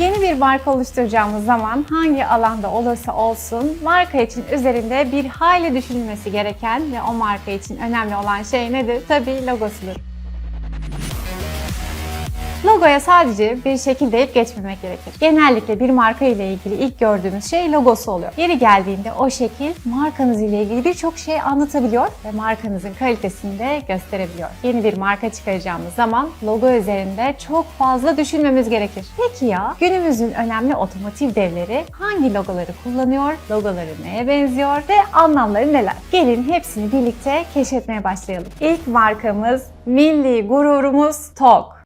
Yeni bir marka oluşturacağımız zaman hangi alanda olursa olsun marka için üzerinde bir hayli düşünülmesi gereken ve o marka için önemli olan şey nedir? Tabii logosudur. Logoya sadece bir şekil deyip geçmemek gerekir. Genellikle bir marka ile ilgili ilk gördüğümüz şey logosu oluyor. Yeri geldiğinde o şekil markanız ile ilgili birçok şey anlatabiliyor ve markanızın kalitesini de gösterebiliyor. Yeni bir marka çıkaracağımız zaman logo üzerinde çok fazla düşünmemiz gerekir. Peki ya günümüzün önemli otomotiv devleri hangi logoları kullanıyor, logoları neye benziyor ve anlamları neler? Gelin hepsini birlikte keşfetmeye başlayalım. İlk markamız milli gururumuz TOG.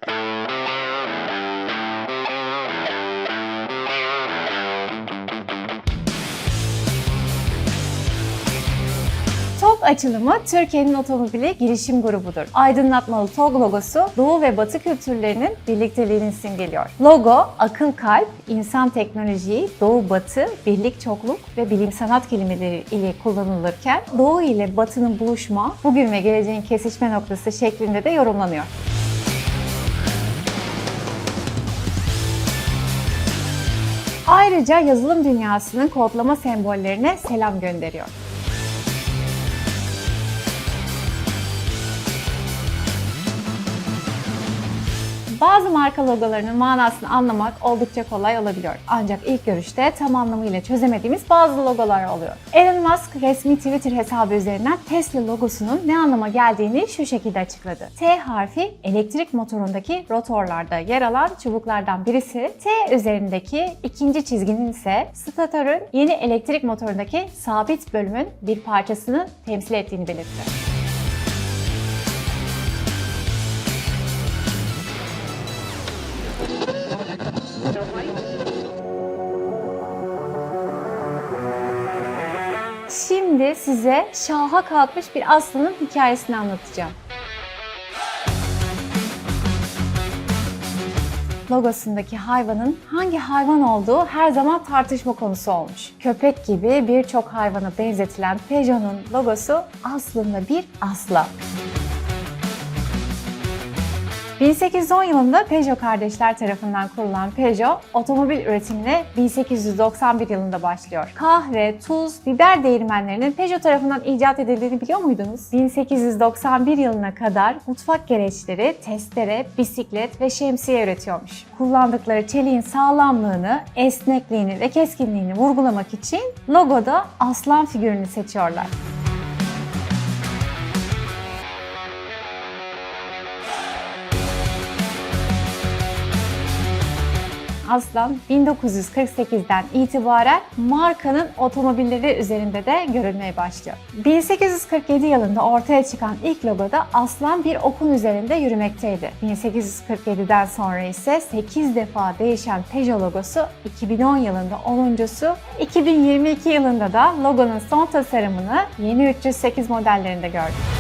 Açılımı Türkiye'nin otomobili girişim grubudur. Aydınlatmalı TOG logosu Doğu ve Batı kültürlerinin birlikteliğini simgeliyor. Logo, akıl kalp, insan teknolojiyi Doğu Batı, birlik çokluk ve bilim sanat kelimeleri ile kullanılırken Doğu ile Batı'nın buluşma, bugün ve geleceğin kesişme noktası şeklinde de yorumlanıyor. Ayrıca yazılım dünyasının kodlama sembollerine selam gönderiyor. Bazı marka logolarının manasını anlamak oldukça kolay olabiliyor. Ancak ilk görüşte tam anlamıyla çözemediğimiz bazı logolar oluyor. Elon Musk resmi Twitter hesabı üzerinden Tesla logosunun ne anlama geldiğini şu şekilde açıkladı. T harfi elektrik motorundaki rotorlarda yer alan çubuklardan birisi. T üzerindeki ikinci çizginin ise statörün yeni elektrik motorundaki sabit bölümün bir parçasını temsil ettiğini belirtti. Şimdi size şaha kalkmış bir aslanın hikayesini anlatacağım. Logosundaki hayvanın hangi hayvan olduğu her zaman tartışma konusu olmuş. Köpek gibi birçok hayvana benzetilen Peugeot'un logosu aslında bir aslan. 1810 yılında Peugeot kardeşler tarafından kurulan Peugeot, otomobil üretimine 1891 yılında başlıyor. Kahve, tuz, biber değirmenlerinin Peugeot tarafından icat edildiğini biliyor muydunuz? 1891 yılına kadar mutfak gereçleri, testere, bisiklet ve şemsiye üretiyormuş. Kullandıkları çeliğin sağlamlığını, esnekliğini ve keskinliğini vurgulamak için logoda aslan figürünü seçiyorlar. Aslan 1948'den itibaren markanın otomobilleri üzerinde de görülmeye başlıyor. 1847 yılında ortaya çıkan ilk logoda aslan bir okun üzerinde yürümekteydi. 1847'den sonra ise 8 defa değişen Peugeot logosu 2010 yılında 10.sü, 2022 yılında da logonun son tasarımını yeni 308 modellerinde gördük.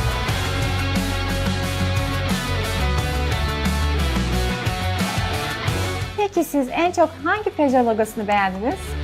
Peki siz en çok hangi Peugeot logosunu beğendiniz?